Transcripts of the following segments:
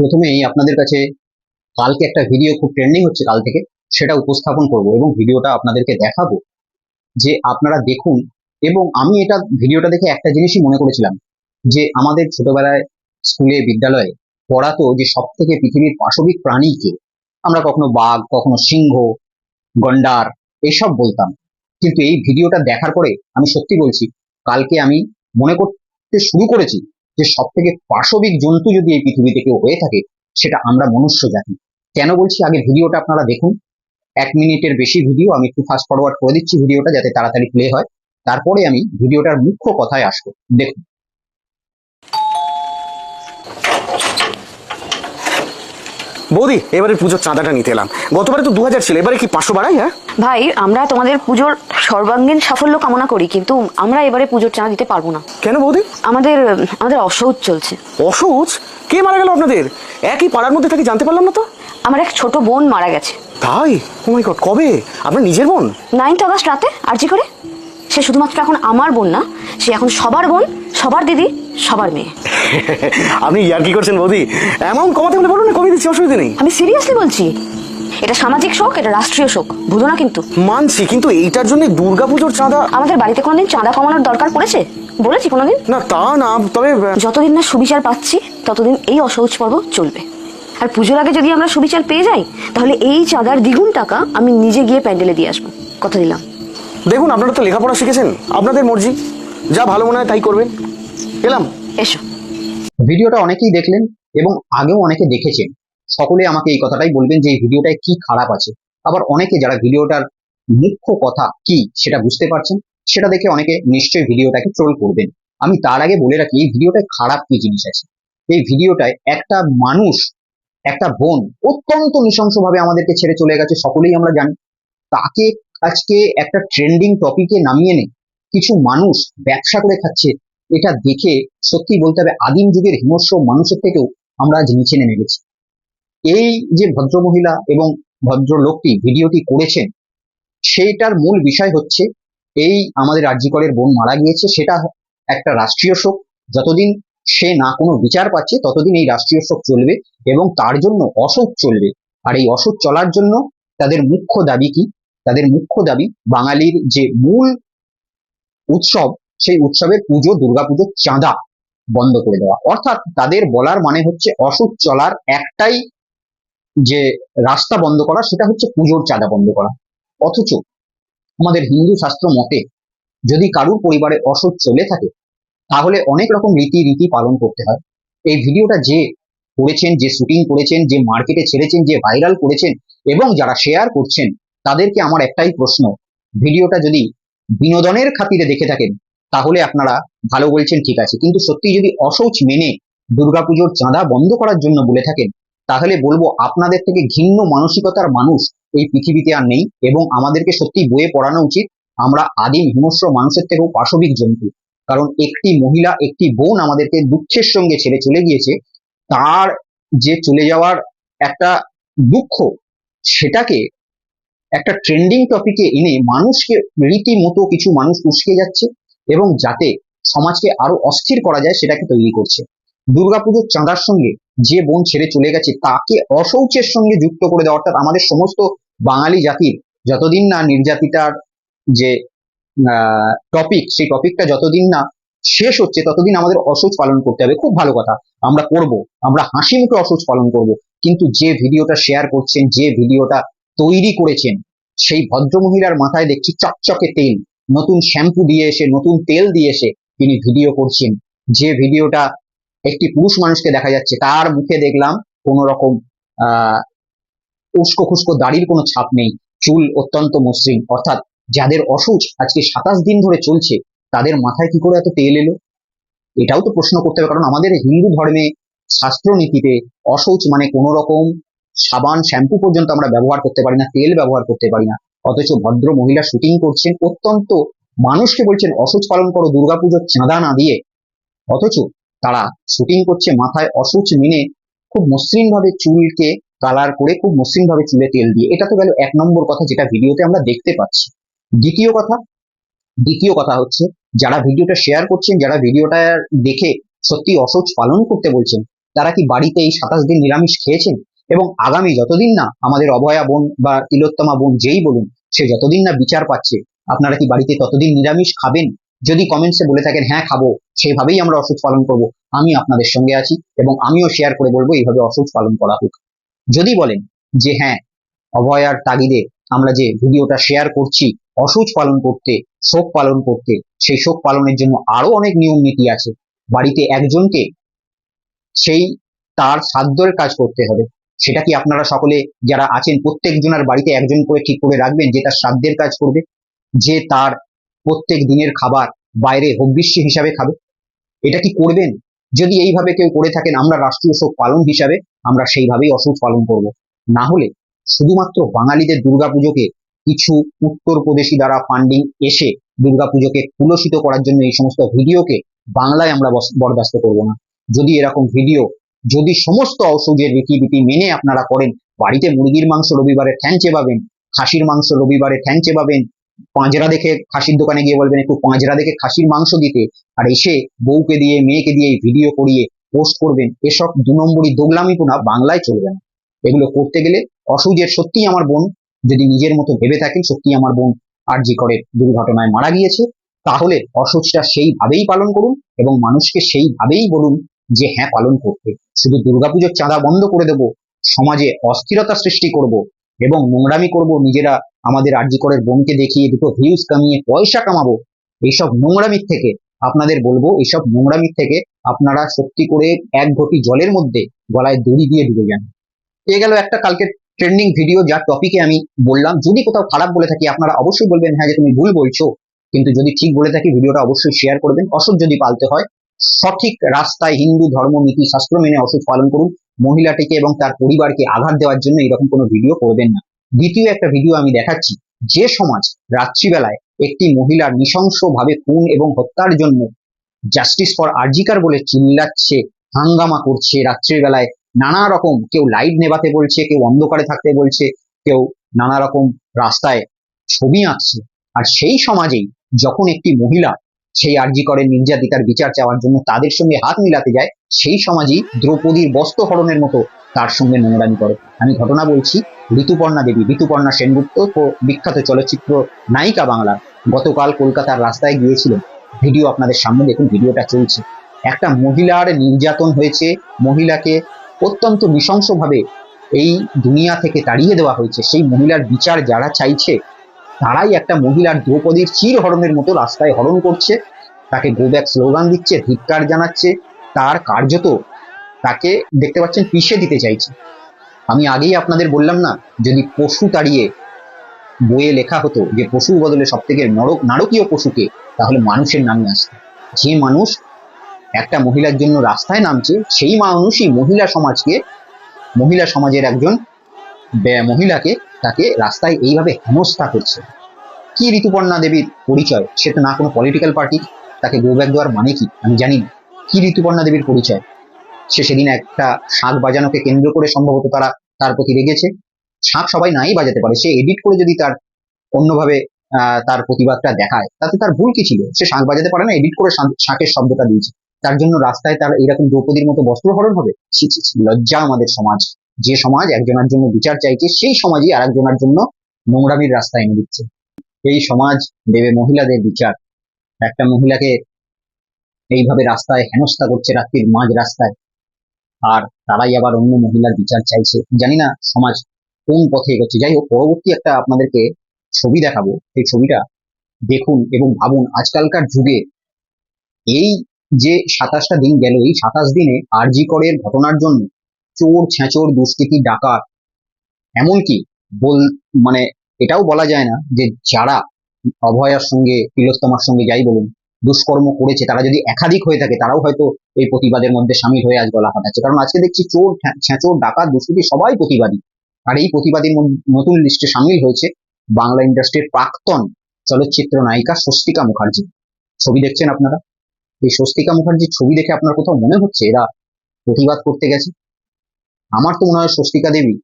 প্রথমেই আপনাদের কাছে কালকে একটা ভিডিও খুব ট্রেন্ডিং হচ্ছে কাল থেকে, সেটা উপস্থাপন করব এবং ভিডিওটা আপনাদেরকে দেখাবো। যে আপনারা দেখুন, এবং আমি এটা ভিডিওটা দেখে একটা জিনিসই মনে করেছিলাম, যে আমাদের ছোটবেলায় স্কুলে, বিদ্যালয়ে পড়াতো যে সব থেকে পৃথিবীর পাশবিক প্রাণী কে? আমরা কখনো বাঘ, কখনো সিংহ, গন্ডার, এসব বলতাম। কিন্তু এই ভিডিওটা দেখার পরে আমি সত্যি বলছি, কালকে আমি মনে করতে শুরু করেছি যে সব থেকে পাশবিক জন্তু যদি এই পৃথিবীতে কেউ হয়ে থাকে সেটা আমরা মনুষ্য জাতি। কেন বলছি? আগে ভিডিওটা আপনারা দেখুন। এক মিনিটের বেশি ভিডিও আমি একটু ফাস্ট ফরওয়ার্ড করে দিচ্ছি ভিডিওটা যাতে তাড়াতাড়ি প্লে হয়। তারপরে আমি ভিডিওটার মুখ্য কথায় আসব। দেখুন। বৌদি এবারে পুজোর চাঁদাটা নিতে এলাম। গতবারে তো দু হাজার ছিল এবারে কি পাঁচশো বাড়াই হ্যাঁ? ভাই আমরা তোমাদের পুজোর সর্বাঙ্গীন সাফল্য কামনা করি কিন্তু আমরা এবারে পুজোর চাঁদা দিতে পারব না। কেন বৌদি? আমাদের আমাদের অসৌচ চলছে। অসুচ কে মারা গেল আপনাদের? একই পাড়ার মধ্যে থেকে জানতে পারলাম না তো? আমার এক ছোট বোন মারা গেছে। তাই? ও মাই গড কবে? আপনার নিজের বোন? নাইনথ আগস্ট রাতে আরজি করে? সে শুধুমাত্র এখন আমার বোন না সে এখন সবার বোন সবার দিদি সবার মেয়ে। আপনি ইয়ার কি করছেন বৌদি? অ্যামাউন্ট কমাতে বলে বলুন না কমিয়ে দিচ্ছি অসুবিধা নেই। আমি সিরিয়াসলি বলছি এটা সামাজিক শোক এটা রাষ্ট্রীয় শোক। বুঝো না কিন্তু। মানছি কিন্তু এইটার জন্য দুর্গাপুজোর চাঁদা আমাদের বাড়িতে কোনোদিন চাঁদা কমানোর দরকার পড়েছে? বলেছি কোনোদিন? না তা না তবে যতদিন না সুবিচার পাচ্ছি ততদিন এই অসহজ পর্ব চলবে। আর পুজোর আগে যদি আমরা সুবিচার পেয়ে যাই তাহলে এই চাঁদার দ্বিগুণ টাকা আমি নিজে গিয়ে প্যান্ডেলে দিয়ে আসব। কথা দিলাম। দেখুন আপনারা তো লেখাপড়া শিখেছেন আপনাদের মর্জি। যা ভালো মনে হয় তাই করবেন। এলাম। এসো। ভিডিওটা অনেকেই দেখলেন এবং আগেও অনেকে দেখেছেন। সকলে আমাকে এই কথাটাই বলবেন যে এই ভিডিওটায় কি খারাপ আছে। আবার অনেকে যারা ভিডিওটার মুখ্য কথা কি সেটা বুঝতে পারছেন, সেটা দেখে অনেকে নিশ্চয়ই ভিডিওটাকে ট্রোল করবেন। আমি তার আগে বলে রাখি, এই ভিডিওটায় খারাপ কি জিনিস আছে? এই ভিডিওটায় একটা মানুষ, একটা বোন অত্যন্ত নৃশংসভাবে আমাদেরকে ছেড়ে চলে গেছে, সকলেই আমরা জানি। তাকে আজকে একটা ট্রেন্ডিং টপিকে নামিয়ে এনে কিছু মানুষ ব্যবসা করে খাচ্ছে, এটা দেখে সত্যি বলতে হবে, আদিম যুগের হিংস্র মানুষের থেকেও আমরা আজ নিচে নেমে গেছি। এই যে ভদ্রমহিলা এবং ভদ্রলোকটি ভিডিওটি করেছেন, সেইটার মূল বিষয় হচ্ছে, এই আমাদের রাজ্যকরের বোন মারা গিয়েছে, সেটা একটা রাষ্ট্রীয় শোক। যতদিন সে না কোনো বিচার পাচ্ছে, ততদিন এই রাষ্ট্রীয় শোক চলবে এবং তার জন্য অশোক চলবে। আর এই অশোক চলার জন্য তাদের মুখ্য দাবি কি? তাদের মুখ্য দাবি বাঙালির যে মূল উৎসব, সেই উৎসবের পুজো, দুর্গাপুজোর চাঁদা বন্ধ করে দেওয়া। অর্থাৎ তাদের বলার মানে হচ্ছে অসুখ চলার একটাই যে রাস্তা বন্ধ করা সেটা হচ্ছে পুজোর চাঁদা বন্ধ করা। অথচ আমাদের হিন্দু শাস্ত্র মতে যদি কারুর পরিবারে অসুখ চলে থাকে, তাহলে অনেক রকম রীতি রীতি পালন করতে হয়। এই ভিডিওটা যে করেছেন, যে শুটিং করেছেন, যে মার্কেটে ছেড়েছেন, যে ভাইরাল করেছেন এবং যারা শেয়ার করছেন, তাদেরকে আমার একটাই প্রশ্ন। ভিডিওটা যদি বিনোদনের খাতিরে দেখে থাকেন, তাহলে আপনারা ভালো বলছেন, ঠিক আছে। কিন্তু সত্যি যদি অশৌচ মেনে দুর্গাপুজোর চাঁদা বন্ধ করার জন্য বলে থাকেন তাহলে বলব আপনাদের থেকে ঘিন্ন মানসিকতার মানুষ এই পৃথিবীতে আর নেই এবং আমাদেরকে সত্যি বইয়ে পড়ানো উচিত। আমরা আদিম হিংস্র মানুষের থেকেও পাশবিক জন্তু। কারণ একটি মহিলা, একটি বোন আমাদেরকে দুঃখের সঙ্গে ছেড়ে চলে গিয়েছে, তার যে চলে যাওয়ার একটা দুঃখ, সেটাকে একটা ট্রেন্ডিং টপিকে এনে মানুষকে রীতিমতো কিছু মানুষ উস্কে যাচ্ছে এবং যাতে সমাজকে আরও অস্থির করা যায় সেটাকে তৈরি করছে। দুর্গাপুজোর চাঁদার সঙ্গে যে বোন ছেড়ে চলে গেছে, তাকে অশৌচের সঙ্গে যুক্ত করে দেওয়া, অর্থাৎ আমাদের সমস্ত বাঙালি জাতির যতদিন না নির্যাতিতার যে টপিক সেই টপিকটা যতদিন না শেষ হচ্ছে, ততদিন আমাদের অসৌচ পালন করতে হবে। খুব ভালো কথা। আমরা করব। আমরা হাসি মুখে অসৌচ পালন করব। কিন্তু যে ভিডিওটা শেয়ার করছেন, যে ভিডিওটা তৈরি করেছেন, সেই ভদ্রমহিলার মাথায় দেখছি চকচকে তেল। নতুন শ্যাম্পু দিয়ে এসে, নতুন তেল দিয়ে এসে তিনি ভিডিও করছেন। যে ভিডিওটা একটি পুরুষ মানুষকে দেখা যাচ্ছে, তার মুখে দেখলাম কোন রকম আহ, উস্কো খুস্কো দাড়ির কোনো ছাপ নেই, চুল অত্যন্ত মসৃণ। অর্থাৎ যাদের অসুচ আজকে সাতাশ দিন ধরে চলছে, তাদের মাথায় কি করে এত তেল এলো? এটাও তো প্রশ্ন করতে হবে, কারণ আমাদের হিন্দু ধর্মে শাস্ত্র নীতিতে অশৌচ মানে কোন রকম সাবান, শ্যাম্পু পর্যন্ত আমরা ব্যবহার করতে পারি না, তেল ব্যবহার করতে পারি না। অথচ ভদ্র মহিলা শুটিং করছেন, অত্যন্ত মানুষকে বলছেন, অসুচ পালন করো, দুর্গাপুজোর চাঁদা না দিয়ে। অথচ তারা শুটিং করছে মাথায় অসুচ মেনে খুব মসৃণ ভাবে চুলকে কালার করে খুব মসৃণ ভাবে চুলে তেল দিয়ে। এটা তো গেল এক নম্বর কথা যেটা ভিডিওতে আমরা দেখতে পাচ্ছি। দ্বিতীয় কথা দ্বিতীয় কথা হচ্ছে, যারা ভিডিওটা শেয়ার করছেন, যারা ভিডিওটা দেখে সত্যি অসৌচ পালন করতে বলছেন, তারা কি বাড়িতে এই সাতাশ দিন নিরামিষ খেয়েছেন? এবং আগামী যতদিন না আমাদের অভয়া বোন বা তিলোত্তমা বোন যেই বলুন, সে যতদিন না বিচার পাচ্ছে, আপনারা কি বাড়িতে ততদিন নিরামিষ খাবেন? যদি কমেন্টসে বলে থাকেন হ্যাঁ খাব, সেইভাবেই আমরা অসুখ পালন করব। আমি আপনাদের সঙ্গে আছি এবং আমিও শেয়ার করে বলব, এইভাবে অসুখ পালন করা হোক। যদি বলেন যে হ্যাঁ অভয়ার তাগিদে আমরা যে ভিডিওটা শেয়ার করছি অসুচ পালন করতে, শোক পালন করতে, সেই শোক পালনের জন্য আরও অনেক নিয়ম নীতি আছে। বাড়িতে একজনকে সেই তার সাধ্যের কাজ করতে হবে। সেটা কি আপনারা সকলে যারা আছেন প্রত্যেকজনের বাড়িতে একজন করে ঠিক করে রাখবেন যে তার শ্রাদ্ধের কাজ করবে? যে তার প্রত্যেক দিনের খাবার বাইরে হব্বিষ্যি হিসাবে খাবে। এটা কি করবেন? যদি এইভাবে কেউ করে থাকেন, আমরা রাষ্ট্রীয় শোক পালন হিসাবে আমরা সেইভাবেই অসুখ পালন করব। না হলে শুধুমাত্র বাঙালিদের দুর্গাপুজোকে কিছু উত্তরপ্রদেশী দ্বারা ফান্ডিং এসে দুর্গাপুজোকে কুলসিত করার জন্য এই সমস্ত ভিডিওকে বাংলায় আমরা বরদাস্ত করব না। যদি এরকম ভিডিও, যদি সমস্ত ঔষধের রীতিনীতি মেনে আপনারা করেন, বাড়িতে মুরগির মাংস রবিবারে ঠ্যাং চেবাবেন, খাসির মাংস রবিবারে ঠ্যাং চেবাবেন পাঁজরা দেখে খাসির দোকানে গিয়ে বলবেন, একটু পাঁজরা দেখে খাসির মাংস দিতে। আর এসে বউকে দিয়ে, মেয়েকে দিয়ে ভিডিও করিয়ে পোস্ট করবেন। এসব দু নম্বরই দোগলামিপনা বাংলায় চলবে না। এগুলো করতে গেলে অসুজের সত্যিই আমার বোন যদি নিজের মতো ভেবে থাকেন সত্যি আমার বোন আরজি করে দুর্ঘটনায় মারা গিয়েছে, তাহলে অসুজটা সেইভাবেই পালন করুন এবং মানুষকে সেইভাবেই বলুন যে হ্যাঁ পালন করতে। শুধু দুর্গাপুজোর চাঁদা বন্ধ করে দেব, সমাজে অস্থিরতা সৃষ্টি করব এবং নোংরামি করব, নিজেরা আমাদের আরজি করের বোনকে দেখিয়ে দুটো ভিউজ কামিয়ে পয়সা কামাবো, এইসব নোংরামির থেকে আপনাদের বলব, এইসব নোংরামির থেকে আপনারা সত্যি করে এক ঘটি জলের মধ্যে গলায় দড়ি দিয়ে ডুবে যান। এ গেল একটা কালকে ট্রেন্ডিং ভিডিও যার টপিকে আমি বললাম। যদি কোথাও খারাপ বলে থাকি, আপনারা অবশ্যই বলবেন হ্যাঁ যে তুমি ভুল বলছো। কিন্তু যদি ঠিক বলে থাকি, ভিডিওটা অবশ্যই শেয়ার করবেন। অসুখ যদি পালতে হয়, সঠিক রাস্তায় হিন্দু ধর্ম, নীতি, শাস্ত্র মেনে অসুখ পালন করুন। মহিলাটিকে এবং তার পরিবারকে আঘাত দেওয়ার জন্য এরকম কোনো ভিডিও করবেন না। দ্বিতীয় একটা ভিডিও আমি দেখাচ্ছি, যে সমাজ রাত্রিবেলায় একটি মহিলার নৃশংসভাবে খুন এবং হত্যার জন্য জাস্টিস ফর আরজিকার বলে চিল্লাচ্ছে, হাঙ্গামা করছে, রাত্রিবেলায় নানা রকম কেউ লাইট নেভাতে বলছে, কেউ অন্ধকারে থাকতে বলছে, কেউ নানা রকম রাস্তায় ছবি আঁকছে। আর সেই সমাজেই যখন একটি মহিলা সেই আর্জি করে নির্যাতিতার বিচার চাওয়ার জন্য তাদের সঙ্গে হাত মিলাতে যায়, সেই সমাজই দ্রৌপদীর বস্ত্র হরণের মতো তার সঙ্গে নোংরামি করে। আমি ঘটনা বলছি, ঋতুপর্ণা দেবী, ঋতুপর্ণা সেনগুপ্ত বিখ্যাত চলচ্চিত্র নায়িকা বাংলার গতকাল কলকাতার রাস্তায় গিয়েছিলেন। ভিডিও আপনাদের সামনে দেখুন, ভিডিওটা চলছে। একটা মহিলার নির্যাতন হয়েছে, মহিলাকে অত্যন্ত নৃশংসভাবে এই দুনিয়া থেকে তাড়িয়ে দেওয়া হয়েছে। সেই মহিলার বিচার যারা চাইছে তারাই একটা মহিলার দ্রৌপদীর চির হরণের মতো রাস্তায় হরণ করছে। তাকে গো ব্যাক স্লোগান দিচ্ছে, ধিক্কার জানাচ্ছে। তার কার্যত তাকে দেখতে পাচ্ছেন পিষে দিতে চাইছে। আমি আগেই আপনাদের বললাম না, যদি পশু তাড়িয়ে বইয়ে লেখা হতো যে পশুর বদলে সব থেকে নরক, নারকীয় পশুকে, তাহলে মানুষের নামে আসতো। যে মানুষ একটা মহিলার জন্য রাস্তায় নামছে, সেই মানুষই মহিলা সমাজকে, মহিলা সমাজের একজন মহিলাকে তাকে রাস্তায় এইভাবে হেনস্থা করছে। কি ঋতুপর্ণা দেবীর পরিচয়? সে তো না কোনো পলিটিক্যাল পার্টি তাকে গো ব্যাক দেওয়ার মানে কি? আমি জানি না। কি ঋতুপর্ণা দেবীর পরিচয়? সে সেদিন একটা শাঁখ বাজানোকে কেন্দ্র করে সম্ভবত তারা তার প্রতি রেগেছে। শাঁখ সবাই নাই বাজাতে পারে। সে এডিট করে যদি তার অন্যভাবে তার প্রতিবাদটা দেখায়, তাতে তার ভুল কি ছিল? সে শাঁখ বাজাতে পারে না এডিট করে শাঁখের শব্দটা দিয়েছে। তার জন্য রাস্তায় তার এরকম দ্রৌপদীর মতো বস্ত্রহরণ হবে? লজ্জা আমাদের সমাজ। যে সমাজ একজনের জন্য বিচার চাইছে, সেই সমাজই আর একজনের জন্য নোংরামির রাস্তা এনে দিচ্ছে। এই সমাজ দেবে মহিলাদের বিচার। একটা মহিলাকে এইভাবে রাস্তায় হেনস্থা করছে, রাত্রির মাঝ রাস্তায়। আর তারাই আবার অন্য মহিলার বিচার চাইছে। জানি না সমাজ কোন পথে এগোচ্ছে। যাই হোক, পরবর্তী একটা আপনাদেরকে ছবি দেখাবো। সেই ছবিটা দেখুন এবং ভাবুন, আজকালকার যুগে এই যে সাতাশটা দিন গেল, এই সাতাশ দিনে আরজি করের ঘটনার জন্য চোর, ছেঁচোর, দুষ্কৃতি, ডাকাত। এমনকি বল মানে এটাও বলা যায় না যে যারা অভয়ার সঙ্গে, তিলোত্তমার সঙ্গে যাই বলুন, দুষ্কর্ম করেছে, তারা যদি একাধিক হয়ে থাকে, তারাও হয়তো এই প্রতিবাদের মধ্যে সামিল হয়ে আজ গলা ফাটাচ্ছে কারণ আজকে দেখছি চোর ছেঁচোর, ডাকাত, দুষ্কৃতি সবাই প্রতিবাদী। আর এই প্রতিবাদের নতুন লিস্টে সামিল হয়েছে বাংলা ইন্ডাস্ট্রির প্রাক্তন চলচ্চিত্র নায়িকা স্বস্তিকা মুখার্জি। ছবি দেখছেন আপনারা? এই স্বস্তিকা মুখার্জির ছবি দেখে আপনার কোথাও মনে হচ্ছে? এরা প্রতিবাদ করতে গেছে? আমার তো মনে হয় স্বস্তিকা দেবী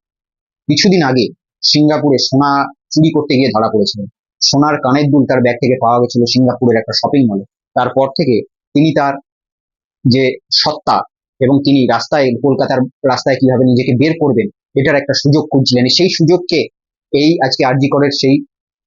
কিছুদিন আগে সিঙ্গাপুরে সোনা চুরি করতে গিয়ে ধরা পড়েছিলেন। সোনার কানের দুল তার ব্যাগ থেকে পাওয়া গেছিল সিঙ্গাপুরের একটা শপিং মলে তারপর থেকে তিনি তার যে সত্তা এবং তিনি রাস্তায় কলকাতার রাস্তায় কীভাবে নিজেকে বের করবেন, এটার একটা সুযোগ খুঁজছিলেন। সেই সুযোগকে এই আজকে আরজি করের সেই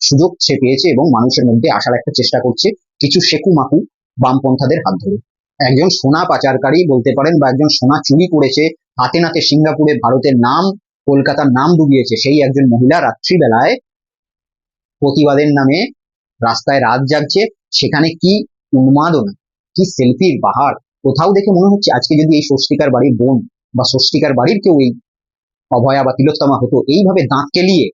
সুযোগ সে পেয়েছে এবং মানুষের মধ্যে আসার একটা চেষ্টা করছে কিছু সেকু মাকু বামপন্থাদের হাত ধরে। একজন সোনা পাচারকারী বলতে পারেন বা একজন সোনা চুরি করেছে হাতে নাতে সিঙ্গাপুরে ভারতের নাম, কলকাতার নাম ডুবিয়েছে সেই একজন মহিলা রাত্রিবেলায় প্রতিবাদের নামে রাস্তায় রাত জাগছে। সেখানে কি উন্মাদনা, কি সেলফির বাহার, কোথাও দেখে মনে হচ্ছে আজকে যদি এই স্বস্তিকার বাড়ির বোন বা স্বস্তিকার বাড়ির কেউ এই অভয়া বা তিলোত্তমা হতো, এইভাবে দাঁত কেলিয়ে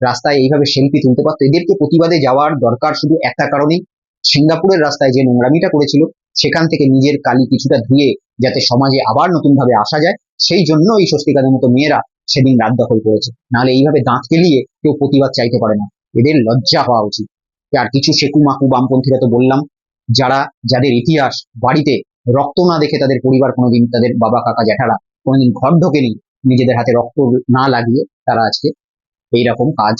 রাস্তায় এইভাবে সেলফি তুলতে পারতো? এদেরকে প্রতিবাদে যাওয়ার দরকার শুধু একটা কারণেই, সিঙ্গাপুরের রাস্তায় যে নোংরামিটা করেছিল সেখান থেকে নিজের কালি কিছুটা ধুয়ে যাতে সমাজে আবার নতুনভাবে আসা যায়, সেই জন্য এই স্বস্তিকাদের মতো মেয়েরা সেদিন রাত দখল করেছে। নাহলে এইভাবে দাঁত কেলিয়ে কেউ প্রতিবাদ চাইতে পারে না। এদের লজ্জা হওয়া উচিত। আর কিছু সেকু মাকু বামপন্থীরা তো বললাম, যারা, যাদের ইতিহাস বাড়িতে রক্ত না দেখে তাদের পরিবার কোনোদিন, তাদের বাবা, কাকা, জ্যাঠারা কোনোদিন ঘর ঢোকেনি, নিজেদের হাতে রক্ত না লাগিয়ে তারা আজকে এইরকম কাজ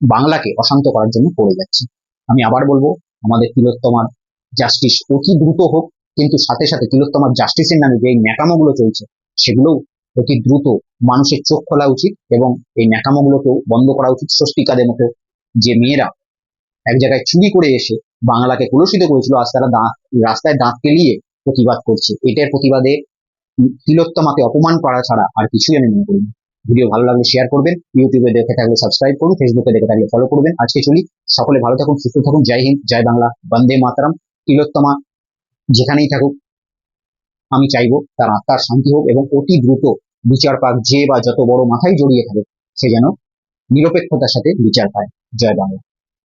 বাংলাকে অশান্ত করার জন্য করে যাচ্ছে। আমি আবার বলব, আমাদের তিলোত্তমার জাস্টিস অতি দ্রুত হোক, কিন্তু সাথে সাথে তিলোত্তমার জাস্টিসের নামে যে ন্যাকামোগুলো চলছে, সেগুলোও অতি দ্রুত মানুষের চোখ খোলা উচিত এবং এই ন্যাকামোগুলোকেও বন্ধ করা উচিত স্বস্তিকাদের মতো। যে মেয়েরা এক জায়গায় চুরি করে এসে বাংলাকে কলুষিত করেছিল, আজ তারা দাঁত, রাস্তায় দাঁত কেলিয়ে প্রতিবাদ করছে। এটার প্রতিবাদে তিলোত্তমাকে অপমান করা ছাড়া আর কিছুই আমি মনে করি ভিডিও ভালো লাগলে শেয়ার করবেন, ইউটিউবে দেখে থাকলে সাবস্ক্রাইব করুন ফেসবুকে দেখে থাকলে ফলো করবেন। আজকে চলি, সকলে ভালো থাকুন, সুস্থ থাকুন, জয় হিন্দ, জয় বাংলা, বন্দে মাতারাম। তিলোত্তমা যেখানেই থাকুক, আমি চাইব তার আত্মার শান্তি হোক এবং অতি দ্রুত বিচার পাক যে বা যত বড় মাথায় জড়িয়ে থাকে সে যেন নিরপেক্ষতার সাথে বিচার পায়। জয় বাংলা।